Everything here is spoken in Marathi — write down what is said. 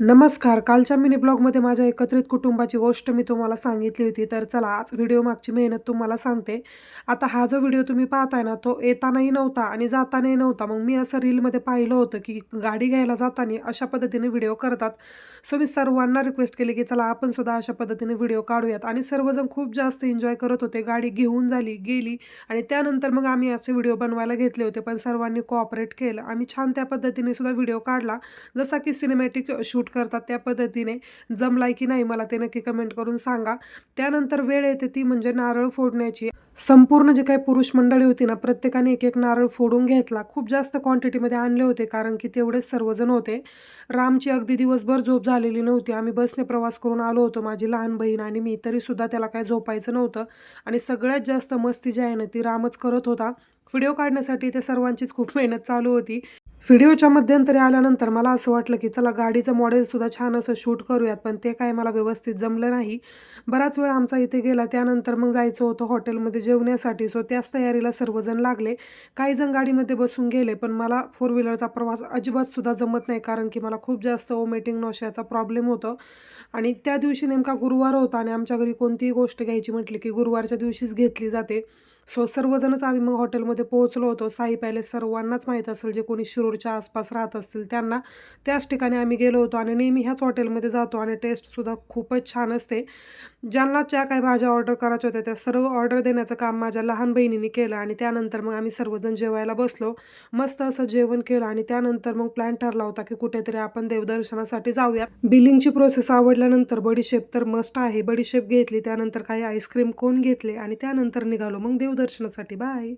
नमस्कार. कालच्या मिनी ब्लॉगमध्ये माझ्या एकत्रित कुटुंबाची गोष्ट मी तुम्हाला सांगितली होती. तर चला आज व्हिडिओ मागची मेहनत तुम्हाला सांगते. आता हा जो व्हिडिओ तुम्ही पाहताय ना तो येतानाही नव्हता आणि जातानाही नव्हता. मग मी असं रीलमध्ये पाहिलं होतं की गाडी घ्यायला जाताना अशा पद्धतीने व्हिडिओ करतात. सो मी सर्वांना रिक्वेस्ट केली की चला आपण सुद्धा अशा पद्धतीने व्हिडिओ काढूयात. आणि सर्वजण खूप जास्त एन्जॉय करत होते. गाडी घेऊन झाली गेली आणि त्यानंतर मग आम्ही असे व्हिडिओ बनवायला घेतले होते. पण सर्वांनी कोऑपरेट केलं. आम्ही छान त्या पद्धतीने सुद्धा व्हिडिओ काढला. जसा की सिनेमॅटिक शूट करतात त्या पद्धतीने. जमलाय की नाही मला ते नक्की कमेंट करून सांगा. त्यानंतर वेळ येते ती म्हणजे नारळ फोडण्याची. संपूर्ण जे काही पुरुष मंडळी होती ना प्रत्येकाने एक एक नारळ फोडून घेतला. खूप जास्त क्वांटिटीमध्ये आणले होते कारण की तेवढेच सर्वजण होते. रामची अगदी दिवसभर झोप झालेली नव्हती. आम्ही बसने प्रवास करून आलो होतो. माझी लहान बहीण आणि मी तरीसुद्धा त्याला काय झोपायचं नव्हतं. आणि सगळ्यात जास्त मस्ती जी आहे ना ती रामच करत होता. व्हिडिओ काढण्यासाठी ते सर्वांचीच खूप मेहनत चालू होती. व्हिडिओच्या मध्यंतरी आल्यानंतर मला असं वाटलं की चला गाडीचं मॉडेलसुद्धा छान असं शूट करूयात पण ते काय मला व्यवस्थित जमलं नाही. बराच वेळ आमचा इथे गेला त्यानंतर मग जायचं होतं हॉटेलमध्ये जेवण्यासाठी. सो त्याच तयारीला सर्वजण लागले. काही जण गाडीमध्ये बसून गेले पण मला फोर व्हीलरचा प्रवास अजिबातसुद्धा जमत नाही कारण की मला खूप जास्त ओमेटिंग नोशाचा प्रॉब्लेम होतं. आणि त्या दिवशी नेमका गुरुवार होता आणि आमच्या घरी कोणतीही गोष्ट घ्यायची म्हटली की गुरुवारच्या दिवशीच घेतली जाते. सो सर्वजणच आम्ही मग हॉटेलमध्ये पोहोचलो होतो. साई पॅलेस सर्वांनाच माहीत असेल जे कोणी शिरूरच्या आसपास राहत असतील त्यांना. त्याच ठिकाणी आम्ही गेलो होतो आणि नेहमी ह्याच हॉटेलमध्ये जातो आणि टेस्टसुद्धा खूपच छान असते. ज्यांना ज्या काही भाज्या ऑर्डर करायच्या होत्या त्या सर्व ऑर्डर देण्याचं काम माझ्या लहान बहिणीने केलं आणि त्यानंतर मग आम्ही सर्वजण जेवायला बसलो. मस्त असं जेवण केलं आणि त्यानंतर मग प्लॅन ठरला होता की कुठेतरी आपण देवदर्शनासाठी जाऊया. बिलिंगची प्रोसेस आवडल्यानंतर बडीशेप तर मस्ट आहे. बडीशेप घेतली त्यानंतर काही आईस्क्रीम कोण घेतले आणि त्यानंतर निघालो. मग देवदर्शनासाठी बाय.